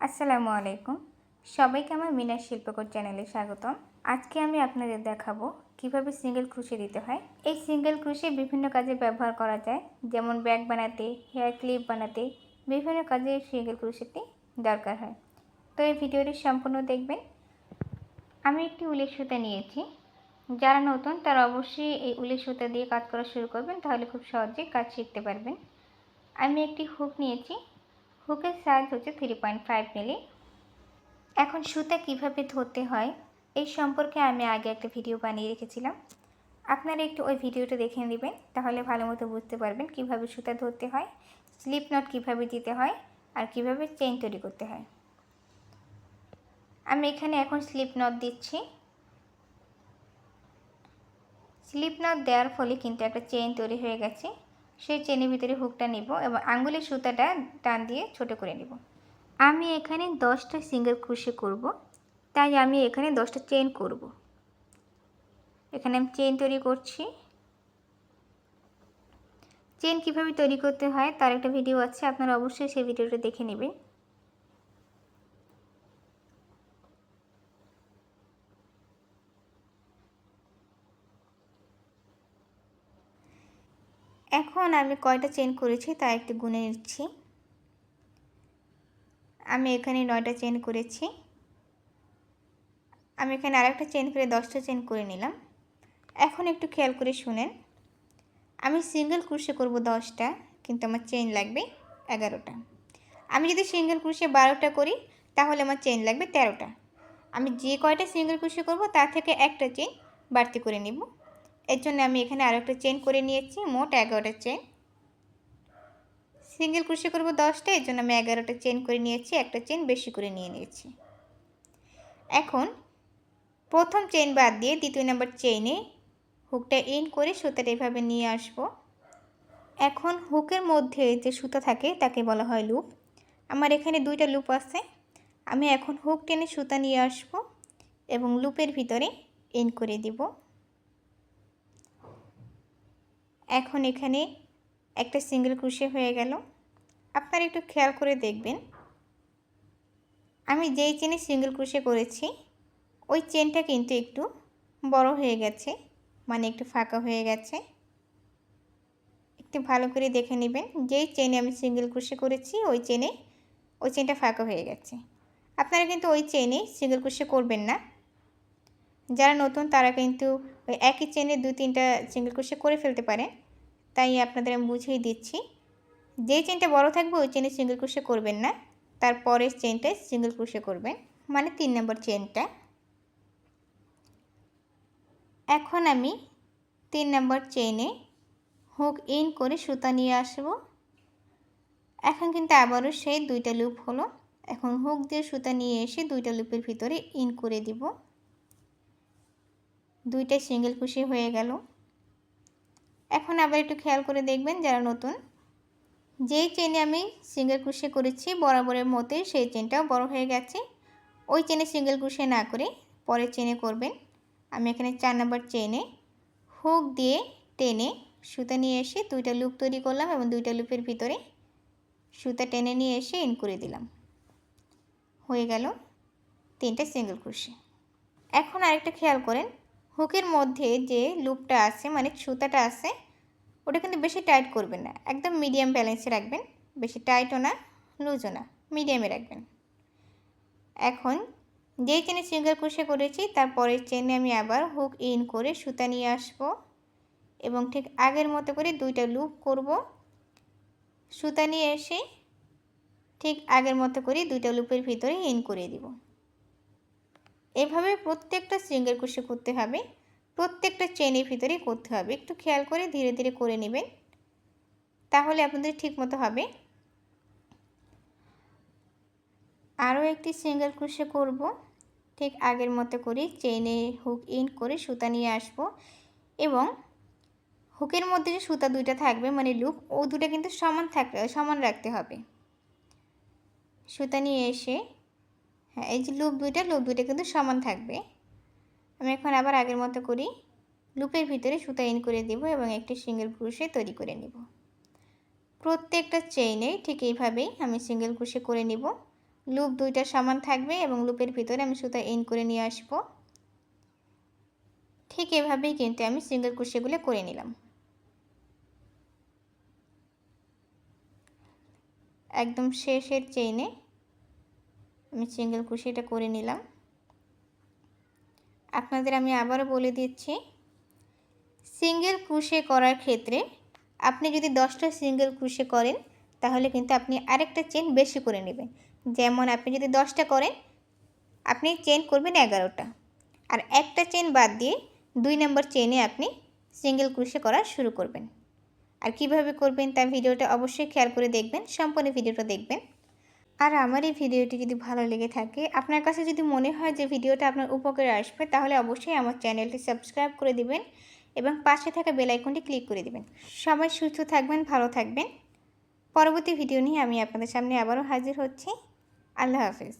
আসসালামু আলাইকুম। সবাইকে আমার মিনা শিল্পকর চ্যানেলে স্বাগতম। আজকে আমি আপনাদের দেখাবো কীভাবে সিঙ্গেল ক্রুশে দিতে হয়। এই সিঙ্গেল ক্রুশে বিভিন্ন কাজে ব্যবহার করা যায়, যেমন ব্যাগ বানাতে, হেয়ার ক্লিপ বানাতে বিভিন্ন কাজে এই সিঙ্গেল ক্রুশেটি দরকার হয়। তো এই ভিডিওটি সম্পূর্ণ দেখবেন। আমি একটি উলের সুতা নিয়েছি। যারা নতুন, তারা অবশ্যই এই উলের সুতা দিয়ে কাজ করা শুরু করবেন, তাহলে খুব সহজেই কাজ শিখতে পারবেন। আমি একটি হুক নিয়েছি। হুকের সাইজ হচ্ছে থ্রি পয়েন্ট ফাইভ মিলি এখন সুতা কীভাবে ধরতে হয়, এই সম্পর্কে আমি আগে একটা ভিডিও বানিয়ে রেখেছিলাম। আপনারা একটু ওই ভিডিওটা দেখে নেবেন, তাহলে ভালো মতো বুঝতে পারবেন কীভাবে সুতা ধরতে হয় স্লিপ নট কীভাবে দিতে হয়, আর কীভাবে চেইন তৈরি করতে হয়। আমি এখানে এখন স্লিপ নট দিচ্ছি। স্লিপ নট দেওয়ার ফলে কিন্তু একটা চেইন তৈরি হয়ে গেছে। সেই চেনের ভিতরে হুকটা নিব এবং আঙ্গুলের সুতাটা টান দিয়ে ছোট করে নিব। আমি এখানে দশটা সিঙ্গেল ক্রুশে করব, তাই আমি এখানে দশটা চেন করব। এখানে আমি চেন তৈরি করছি। চেন কীভাবে তৈরি করতে হয় তার একটা ভিডিও আছে, আপনারা অবশ্যই সেই ভিডিওটা দেখে নেবেন। এখন আমি কয়টা চেন করেছি তা একটু গুনে নিচ্ছি। আমি এখানে নয়টা চেন করেছি। আমি এখানে আরেকটা চেন করে দশটা চেন করে নিলাম। এখন একটু খেয়াল করে শুনেন। আমি সিঙ্গেল ক্রুশে করব দশটা, কিন্তু আমার চেন লাগবে এগারোটা। আমি যদি সিঙ্গেল ক্রুশে বারোটা করি, তাহলে আমার চেন লাগবে তেরোটা। আমি যে কয়টা সিঙ্গেল ক্রুশে করব তার থেকে একটা চেন বাড়তি করে নিব। এর জন্য আমি এখানে আরও একটা চেন করে নিয়েছি, মোট এগারোটা চেন সিঙ্গেল ক্রুশে করব দশটা, এর জন্য আমি এগারোটা চেন করে নিয়েছি, একটা চেন বেশি করে নিয়ে নিয়েছি। এখন প্রথম চেন বাদ দিয়ে দ্বিতীয় নাম্বার চেইনে হুকটা ইন করে সুতাটা এভাবে নিয়ে আসব। এখন হুকের মধ্যে যে সুতা থাকে, তাকে বলা হয় লুপ আমার এখানে দুইটা লুপ আছে। আমি এখন হুক টেনে সুতা নিয়ে আসব এবং লুপের ভিতরে ইন করে দিব। এখন এখানে একটা সিঙ্গেল ক্রুশে হয়ে গেল। আপনারা একটু খেয়াল করে দেখবেন। আমি যেই চেনে সিঙ্গেল ক্রুশে করেছি, ওই চেনটা কিন্তু একটু বড় হয়ে গেছে মানে একটু ফাঁকা হয়ে গেছে। একটু ভালো করে দেখে নেবেন, যেই চেনে আমি সিঙ্গেল ক্রুশে করেছি, ওই চেনে ওই চেনটা ফাঁকা হয়ে গেছে। আপনারা কিন্তু ওই চেনে সিঙ্গেল ক্রুশে করবেন না। যারা নতুন, তারা কিন্তু ওই একই চেনে দু, তিনটা সিঙ্গেল ক্রোশে করে ফেলতে পারে। তাই আপনাদের আমি বুঝিয়ে দিচ্ছি। যে চেনটা বড় থাকবে, ওই চেনে সিঙ্গেল ক্রোশে করবেন না। তারপরের চেনটায় সিঙ্গেল ক্রোশে করবেন। মানে তিন নম্বর চেনটা এখন আমি তিন নম্বর চেনে হুক ইন করে সুতা নিয়ে আসব। এখন কিন্তু আবারও সেই দুইটা লুপ হলো। এখন হুক দিয়ে সুতা নিয়ে এসে দুইটা লুপের ভিতরে ইন করে দিব। দুইটা সিঙ্গেল কুশি হয়ে গেল। এখন আবার একটু খেয়াল করে দেখবেন যারা নতুন, যেই চেনে আমি সিঙ্গেল কুশে করেছি, বরাবরের মতে সেই চেনটাও বড় হয়ে গেছে। ওই চেনে সিঙ্গেল কুশে না করে পরে চেনে করবেন। আমি এখানে চার নম্বর চেনে হুক দিয়ে টেনে সুতা নিয়ে এসে দুইটা লুপ তৈরি করলাম এবং দুইটা লুপের ভিতরে সুতা টেনে নিয়ে এসে ইন করে দিলাম। হয়ে গেল তিনটা সিঙ্গেল ক্রুশে এখন আরেকটা খেয়াল করেন হুকের মধ্যে যে লুপটা আছে মানে সুতাটা আছে, ওটা কিন্তু বেশি টাইট করবেন না। একদম মিডিয়াম ব্যালেন্সে রাখবেন, বেশি টাইটও না, লুজও না, মিডিয়ামে রাখবেন। এখন যেই চেনে সিঙ্গেল ক্রোশে করেছি তারপরের চেনে আমি আবার হুক ইন করে সুতা নিয়ে আসব এবং ঠিক আগের মতো করে দুইটা লুপ করব। সুতা নিয়ে এসে ঠিক আগের মতো করে দুইটা লুপের ভিতরে ইন করে দিব। এভাবে প্রত্যেকটা সিঙ্গেল ক্রোশে করতে হবে। প্রত্যেকটা চেনের ভিতরে করতে হবে। একটু খেয়াল করে ধীরে ধীরে করে নেবেন। তাহলে আপনাদের ঠিক মতো হবে। আরও একটি সিঙ্গেল ক্রোশে করব। ঠিক আগের মতো করে চেনে হুক ইন করে সুতা নিয়ে আসব। এবং হুকের মধ্যে যে সুতা দুইটা থাকবে মানে লুক, ও দুটো কিন্তু সমান থাকবে সমান রাখতে হবে। সুতা নিয়ে এসে হ্যাঁ এই যে লুপ দুইটা লুপ দুইটা কিন্তু সমান থাকবে। আমি এখন আবার আগের মতো করি। লুপের ভিতরে সুতা ইন করে দেব এবং একটি সিঙ্গেল ক্রুশে তৈরি করে নিব। প্রত্যেকটা চেইনে ঠিক এইভাবেই আমি সিঙ্গেল ক্রুশে করে নিব। লুপ দুইটা সমান থাকবে এবং লুপের ভিতরে আমি সুতা ইন করে নিয়ে আসব। ঠিক এভাবেই কিন্তু আমি সিঙ্গেল কুশিগুলো করে নিলাম। একদম শেষের চেইনে আমি সিঙ্গেল কুশিটা করে নিলাম। আপনাদের আমি আবারও বলে দিচ্ছি সিঙ্গেল ক্রুশে করার ক্ষেত্রে আপনি যদি দশটা সিঙ্গেল ক্রুশে করেন, তাহলে কিন্তু আপনি আরেকটা চেন বেশি করে নেবেন। যেমন আপনি যদি দশটা করেন, আপনি চেন করবেন এগারোটা। আর একটা চেন বাদ দিয়ে দুই নম্বর চেনে আপনি সিঙ্গেল ক্রুশে করা শুরু করবেন। আর কীভাবে করবেন তা ভিডিওটা অবশ্যই খেয়াল করে দেখবেন, সম্পূর্ণ ভিডিওটা দেখবেন। আর আমার এই ভিডিওটি যদি ভালো লেগে থাকে, আপনার কাছে যদি মনে হয় যে ভিডিওটা আপনার উপকারে আসবে, তাহলে অবশ্যই আমার চ্যানেলটি সাবস্ক্রাইব করে দিবেন এবং পাশে থাকা বেল আইকনটি ক্লিক করে দিবেন। সবাই সুস্থ থাকবেন, ভালো থাকবেন। পরবর্তী ভিডিও নিয়ে আমি আপনাদের সামনে আবারও হাজির হচ্ছি। আল্লাহ হাফিজ।